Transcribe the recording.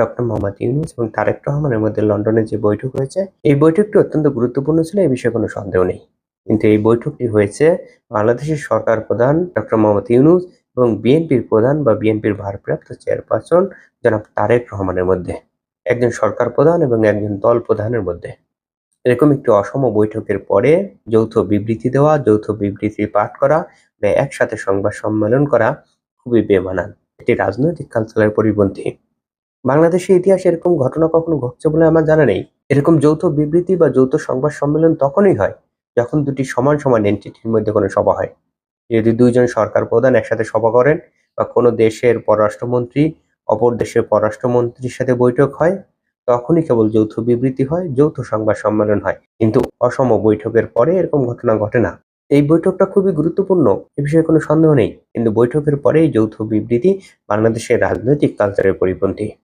Doctor Mohammad Yunus এবং তারেক রহমানের মধ্যে লন্ডনে যে বৈঠক হয়েছে, এই বৈঠকটি অত্যন্ত গুরুত্বপূর্ণ ছিল এই বিষয়ে কোনো সন্দেহ নেই। কিন্তু এই বৈঠকটি হয়েছে বাংলাদেশের সরকার প্রধান ডক্টর মোহাম্মদ ইউনুস এবং বিএনপির প্রধান বা বিএনপির ভারপ্রাপ্ত চেয়ারপারসন জনাব তারেক রহমানের মধ্যে, একজন সরকার প্রধান এবং একজন দল প্রধানের মধ্যে। এরকম একটি অসম বৈঠকের পরে যৌথ বিবৃতি দেওয়া, যৌথ বিবৃতি পাঠ করা বা একসাথে সংবাদ সম্মেলন করা খুবই বেমানান। এটি রাজনৈতিক কালচারের পরিপন্থী। বাংলাদেশের ইতিহাসে এরকম ঘটনা কখনো ঘটছে বলে আমার জানা নেই। এরকম যৌথ বিবৃতি বা যৌথ সংবাদ সম্মেলন তখনই হয় যখন দুটি সমান সমান এন্টিটির মধ্যে কোনো সভা হয়। যদি দুইজন সরকার প্রধান একসাথে সভা করেন বা কোনো দেশের পররাষ্ট্রমন্ত্রী অপর দেশের পররাষ্ট্রমন্ত্রীর সাথে বৈঠক হয়, তখনই কেবল যৌথ বিবৃতি হয়, যৌথ সংবাদ সম্মেলন হয়। কিন্তু অসম বৈঠকের পরে এরকম ঘটনা ঘটে না। এই বৈঠকটা খুবই গুরুত্বপূর্ণ, এ বিষয়ে কোনো সন্দেহ নেই। কিন্তু বৈঠকের পরে এই যৌথ বিবৃতি বাংলাদেশের রাজনৈতিক কালচারের পরিপন্থী।